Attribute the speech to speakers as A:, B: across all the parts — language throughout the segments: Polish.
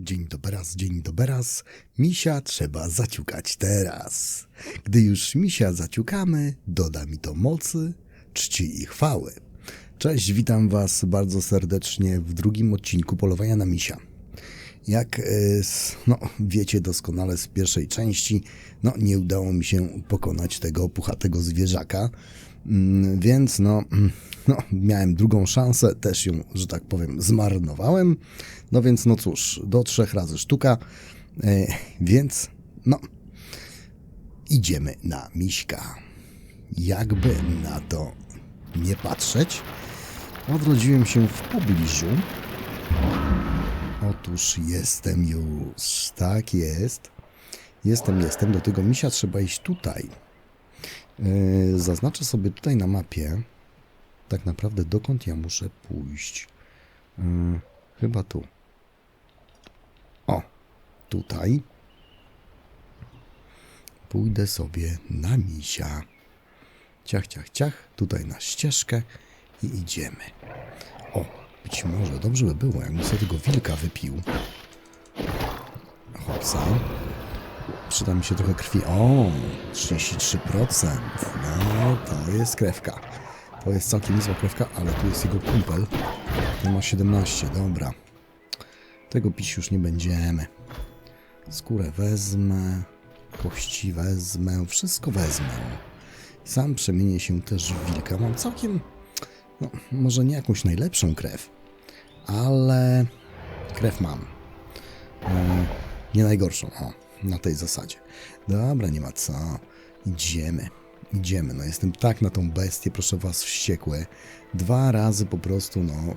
A: Dzień doberaz, dzień doberaz, misia trzeba zaciukać teraz. Gdy już misia zaciukamy, doda mi to mocy, czci i chwały. Cześć, witam was bardzo serdecznie w drugim odcinku Polowania na misia. Jak e, no, wiecie doskonale z pierwszej części, no, nie udało mi się pokonać tego puchatego zwierzaka, więc no, mm, no, miałem drugą szansę, też ją, że tak powiem, zmarnowałem. No więc no cóż, do trzech razy sztuka, e, więc no, idziemy na miśka. Jakby na to nie patrzeć, odrodziłem się w pobliżu. Otóż jestem już, tak jest. Jestem, jestem, do tego misia trzeba iść tutaj. Yy, Zaznaczę sobie tutaj na mapie tak naprawdę dokąd ja muszę pójść. Yy, Chyba tu. O, tutaj. Pójdę sobie na misia. Ciach, ciach, ciach. Tutaj na ścieżkę i idziemy. O, być może dobrze by było, jakbym sobie tego wilka wypił. Hopsa. Przyda mi się trochę krwi. O, 33%. No, to jest krewka. To jest całkiem niezła krewka, ale tu jest jego kumpel. Ten ma 17, dobra. Tego pić już nie będziemy. Skórę wezmę, kości wezmę, wszystko wezmę. Sam przemienię się też w wilka. Mam całkiem, no, może nie jakąś najlepszą krew, ale krew mam. E, nie najgorszą, o, na tej zasadzie. Dobra, nie ma co. Idziemy. Idziemy. No jestem tak na tą bestię, proszę was, wściekły. Dwa razy po prostu, no,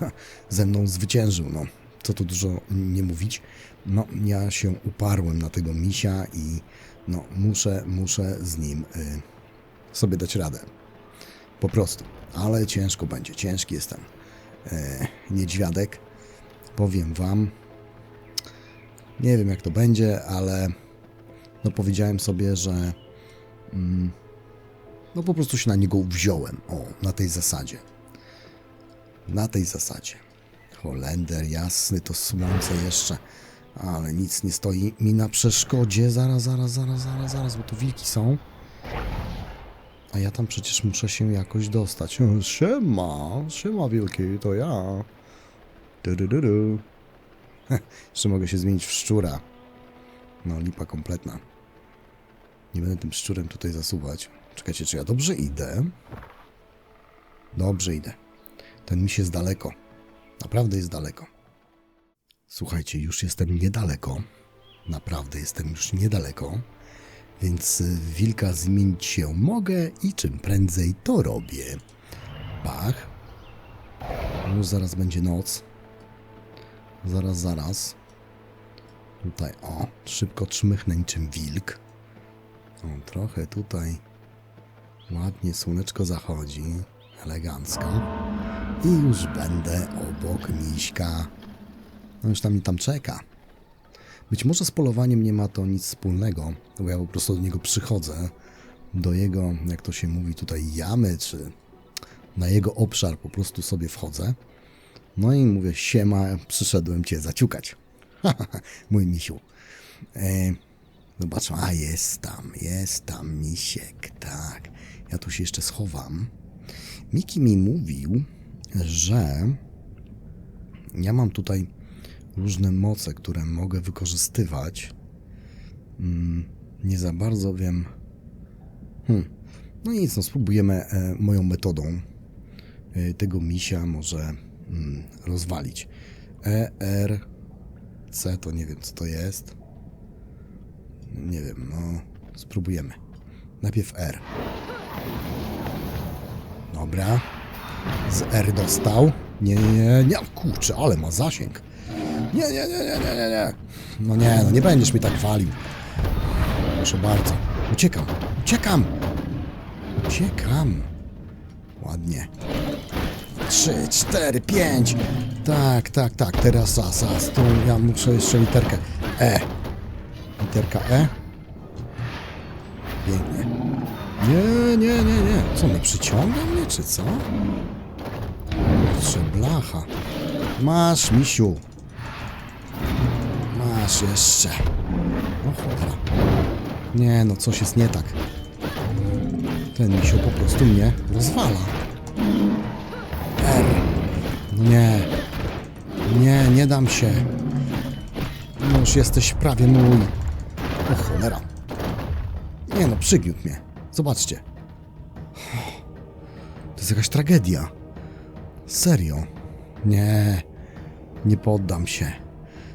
A: ze mną zwyciężył, no. Co tu dużo nie mówić. No, ja się uparłem na tego misia i no, muszę, muszę z nim y, sobie dać radę. Po prostu. Ale ciężko będzie. Ciężki jestem. E, niedźwiadek. Powiem wam, nie wiem jak to będzie, ale no powiedziałem sobie, że mm, no po prostu się na niego wziąłem. O, na tej zasadzie. Na tej zasadzie. Holender, jasny, to słońce jeszcze. Ale nic nie stoi mi na przeszkodzie. Zaraz, zaraz, zaraz, zaraz, zaraz, bo tu wilki są. A ja tam przecież muszę się jakoś dostać. Siema, siema wilki, to ja. Du, du, du, du. Jeszcze mogę się zmienić w szczura. No, lipa kompletna. Nie będę tym szczurem tutaj zasuwać. Czekajcie, czy ja dobrze idę? Dobrze idę. Ten mi się jest daleko. Naprawdę jest daleko. Słuchajcie, już jestem niedaleko. Naprawdę jestem już niedaleko. Więc y, wilka zmienić się mogę i czym prędzej to robię. Pach. Już zaraz będzie noc. Zaraz, zaraz. Tutaj, o, szybko czmychnę niczym wilk. O, trochę tutaj ładnie słoneczko zachodzi, elegancko. I już będę obok miśka. No już tam mi tam czeka. Być może z polowaniem nie ma to nic wspólnego, bo ja po prostu do niego przychodzę, do jego, jak to się mówi tutaj, jamy, czy na jego obszar po prostu sobie wchodzę. No i mówię, siema, przyszedłem cię zaciukać. Mój misiu. E, zobaczmy, a jest tam, jest tam misiek, tak. Ja tu się jeszcze schowam. Miki mi mówił, że ja mam tutaj różne moce, które mogę wykorzystywać. Mm, nie za bardzo wiem. Hmm. No nic, no spróbujemy e, moją metodą e, tego misia może mm, rozwalić. E, R, C to nie wiem co to jest. Nie wiem, no spróbujemy. Najpierw R. Dobra. Z R dostał. Nie, nie, nie, nie, kurczę, ale ma zasięg. Nie, nie, nie, nie, nie, nie, nie. No nie, no nie będziesz mi tak walił. Proszę bardzo. Uciekam, uciekam. Uciekam. Ładnie. Trzy, cztery, pięć. Tak, tak, tak. Teraz zas, zas. Tu ja muszę jeszcze literkę E. Literka E. Pięknie. Nie, nie, nie, nie. Co, mnie przyciąga mnie, czy co? Kurczę, blacha. Masz, misiu. Masz jeszcze. O cholera. Nie no, coś jest nie tak. Ten misio po prostu mnie rozwala. Nie. Nie, nie dam się. Już jesteś prawie mój. O cholera. Nie no, przygniótł mnie. Zobaczcie. To jest jakaś tragedia. Serio. Nie. Nie poddam się.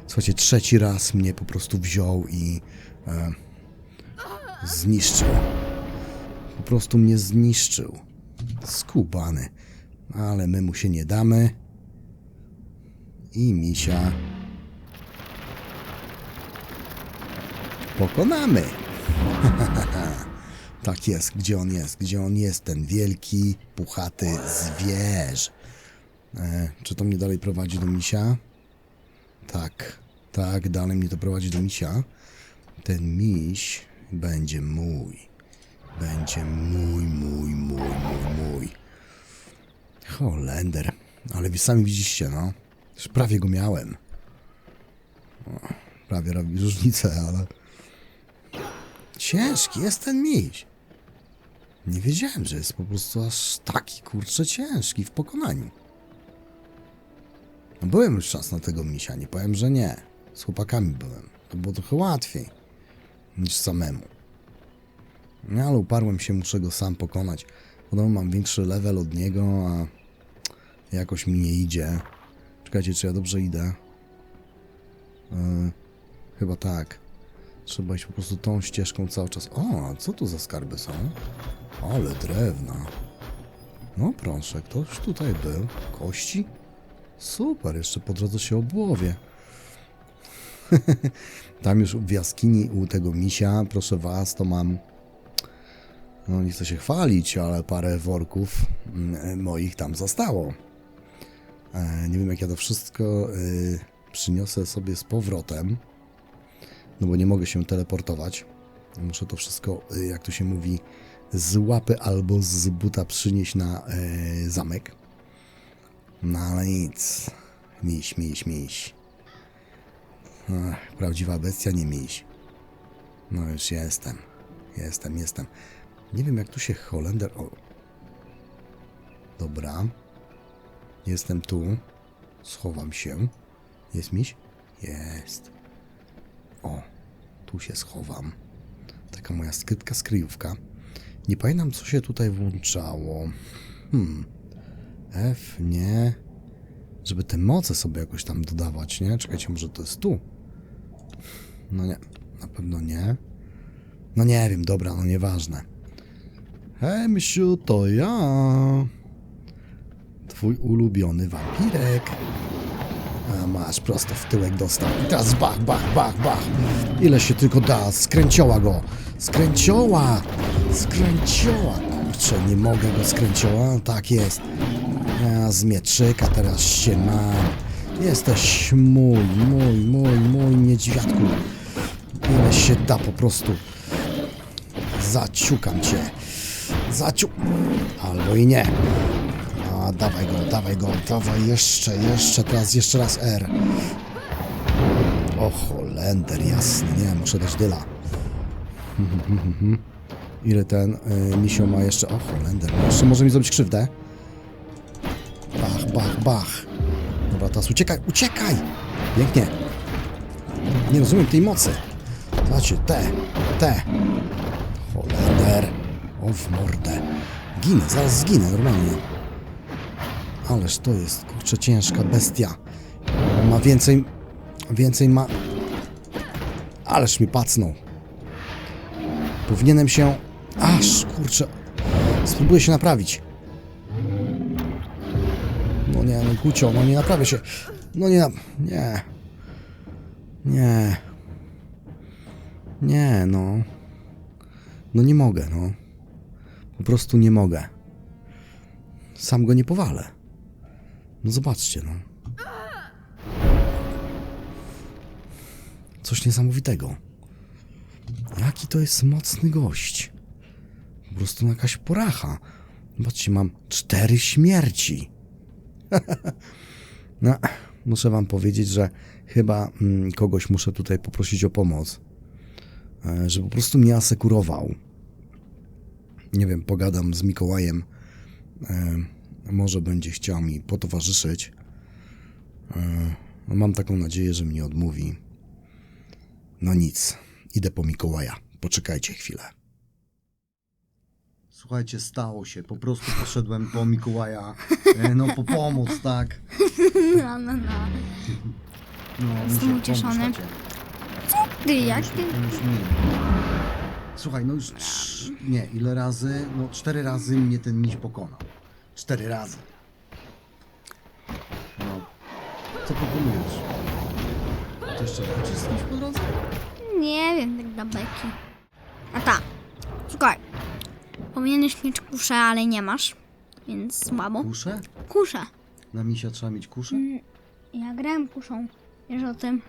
A: Słuchajcie, trzeci raz mnie po prostu wziął i e, zniszczył. Po prostu mnie zniszczył. Skubany. Ale my mu się nie damy. I misia. Pokonamy. tak jest, gdzie on jest? Gdzie on jest? Ten wielki, puchaty zwierz. E, czy to mnie dalej prowadzi do misia? Tak, tak, dalej mnie to prowadzi do misia. Ten miś będzie mój. Będzie mój, mój, mój, mój, mój. Holender. Ale wy sami widzicie, no. Już prawie go miałem. Prawie robi różnicę, ale... Ciężki jest ten miś. Nie wiedziałem, że jest po prostu aż taki, kurczę, ciężki w pokonaniu. No byłem już czas na tego misia, nie powiem, że nie. Z chłopakami byłem. To było trochę łatwiej niż samemu. No ale uparłem się, muszę go sam pokonać. Podobno mam większy level od niego, a jakoś mi nie idzie. Czekajcie, czy ja dobrze idę? Yy, chyba tak. Trzeba iść po prostu tą ścieżką cały czas. O, co tu za skarby są? Ale drewna. No proszę, ktoś tutaj był. Kości? Super, jeszcze po drodze się obłowie. Tam już w jaskini u tego misia, proszę was, to mam. No nie chcę się chwalić, ale parę worków mm, moich tam zostało. E, nie wiem jak ja to wszystko y, przyniosę sobie z powrotem. No bo nie mogę się teleportować. Muszę to wszystko, y, jak to się mówi, z łapy albo z buta przynieść na zamek. No ale nic. Miś, miś, miś. Prawdziwa bestia, nie miś. No już jestem. Jestem, jestem. Nie wiem jak tu się Holender... O. Dobra. Jestem tu. Schowam się. Jest miś? Jest. O, tu się schowam. Taka moja skrytka, skryjówka. Nie pamiętam, co się tutaj włączało. Hmm. F, nie. Żeby te moce sobie jakoś tam dodawać, nie? Czekajcie, może to jest tu? No nie, na pewno nie. No nie wiem, dobra, no nieważne. Hej, misiu, to ja. Twój ulubiony wampirek. A masz prosto w tyłek dostał. I teraz bach, bach, bach, bach. Ile się tylko da. Skręcioła go. Skręcioła. Skręcioła. Kurczę, nie mogę go skręcioła. Tak jest. Ja z mieczyka teraz się mam. Jesteś mój, mój, mój, mój niedźwiadku. Ile się da po prostu. Zaciukam cię. Zaciu... Albo i nie. Dawaj go, dawaj go, dawaj jeszcze, jeszcze, teraz jeszcze raz R. O, Holender, jasny, nie, muszę dać dyla. Ile ten y, misio ma jeszcze? O, Holender, jeszcze może mi zrobić krzywdę. Bach, bach, bach. Dobra, teraz uciekaj, uciekaj! Pięknie. Nie rozumiem tej mocy. Zobaczcie, te, te. Holender. O, w mordę. Ginę, zaraz zginę, normalnie. Ależ to jest, kurczę, ciężka bestia. Ma więcej, więcej ma... Ależ mi pacnął. Powinienem się... Aż, kurczę... Spróbuję się naprawić. No nie, no kucio, no nie naprawię się. No nie, nie. Nie. Nie, no. No nie mogę, no. Po prostu nie mogę. Sam go nie powalę. No zobaczcie, no. Coś niesamowitego. Jaki to jest mocny gość. Po prostu jakaś poracha. Zobaczcie, mam cztery śmierci. no, muszę wam powiedzieć, że chyba mm, kogoś muszę tutaj poprosić o pomoc, e, żeby po prostu mnie asekurował. Nie wiem, pogadam z Mikołajem, e, może będzie chciał mi potowarzyszyć. E, no mam taką nadzieję, że mnie odmówi. No nic, idę po Mikołaja. Poczekajcie chwilę. Słuchajcie, stało się. Po prostu poszedłem po Mikołaja, e, no po pomoc, tak?
B: No, no, no.
A: No,
B: Jestem ucieszony.
A: tacie.
B: Ty, jak
A: Pomóż
B: ty?
A: mi, pomóż mi. Słuchaj, no już trz... nie, ile razy? No cztery razy mnie ten miś pokonał. Cztery razy. No. Co proponujesz? To jeszcze wchodzisz z kimś po drodze?
B: Nie wiem, tak dla beki. A ta, słuchaj. Powinieneś mieć kuszę, ale nie masz. Więc słabo.
A: Kuszę?
B: Kuszę.
A: Na misia trzeba mieć kuszę?
B: Ja grałem kuszą. Wiesz o tym.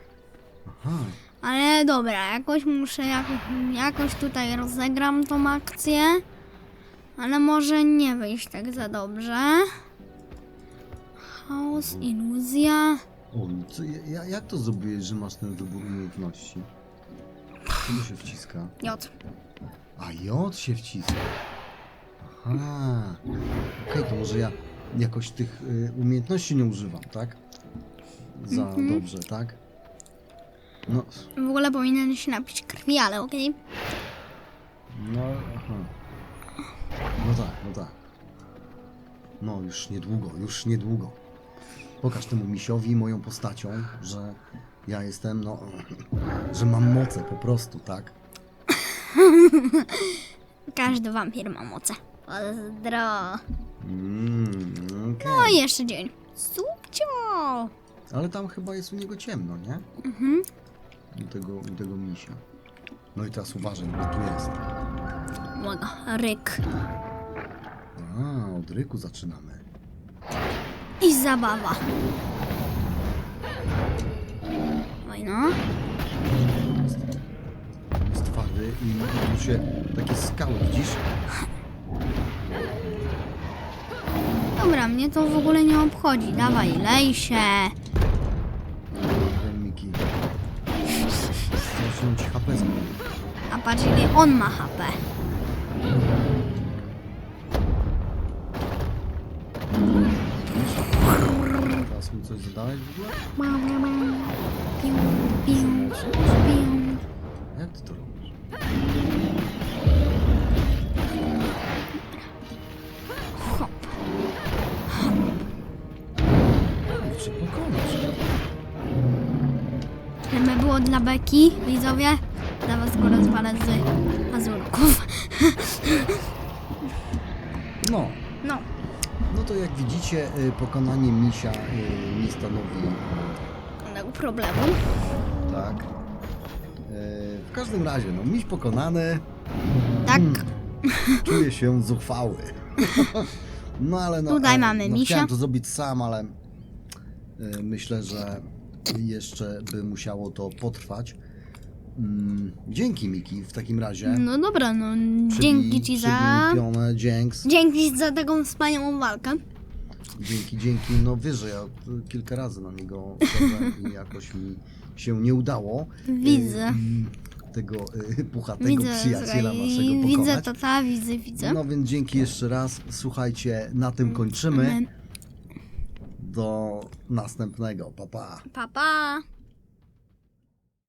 A: Aha.
B: Ale dobra, jakoś muszę, jakoś, jakoś tutaj rozegram tą akcję. Ale może nie wyjść tak za dobrze. Chaos, iluzja.
A: O, co, ja, jak to zrobiłeś, że masz ten wybór umiejętności? Czego się wciska?
B: J.
A: A J się wciska. Aha. Okej, to może ja jakoś tych y, umiejętności nie używam, tak? Za dobrze, tak? No,
B: W ogóle powinien się napić krwi, ale okej.
A: no, aha. No tak, no tak. No, już niedługo, już niedługo. Pokaż temu misiowi moją postacią, że ja jestem, no, że mam moce po prostu, tak?
B: Każdy wampir ma moce. Pozdro.
A: Mm, okej.
B: No i jeszcze dzień. Subcio!
A: Ale tam chyba jest u niego ciemno, nie?
B: Mhm.
A: U tego, u tego misia. No i teraz uważaj, bo tu jest.
B: Uwaga, ryk.
A: A, od ryku zaczynamy.
B: I zabawa. Oj no.
A: Jest twardy i tu się takie skały, widzisz?
B: Dobra, mnie to w ogóle nie obchodzi. Dawaj, lej się.
A: Ci HP.
B: A patrz ile on ma HP.
A: Coś zadałeś w ogóle?
B: Piu, piu, piu.
A: Jak ty to robisz?
B: Hop.
A: Czy pokonasz?
B: Żeby było dla beki, widzowie, dla was go rozwalę z mazurków.
A: No.
B: No,
A: No to jak widzicie, y, pokonanie misia y, nie stanowi
B: żadnego problemu.
A: tak. Y, W każdym razie, no miś pokonany.
B: Tak,
A: Czuję się zuchwały. No ale no.
B: Tutaj
A: e,
B: mamy
A: no,
B: misia.
A: Chciałem to zrobić sam, ale myślę, że jeszcze by musiało to potrwać. Mm, Dzięki Miki w takim razie.
B: no dobra, no dzięki ci za...
A: przybij pionę, dzięks.
B: Dzięki za taką wspaniałą walkę.
A: Dzięki, dzięki. No wiesz, że ja y, kilka razy na niego i jakoś mi się nie udało. y,
B: Widzę.
A: i Tego y, puchatego
B: Widzę,
A: przyjaciela
B: słuchaj,
A: naszego pokonać.
B: widzę tata, widzę, widzę.
A: No więc dzięki jeszcze raz. Słuchajcie, na tym kończymy. Do następnego. Pa, pa.
B: Pa, pa.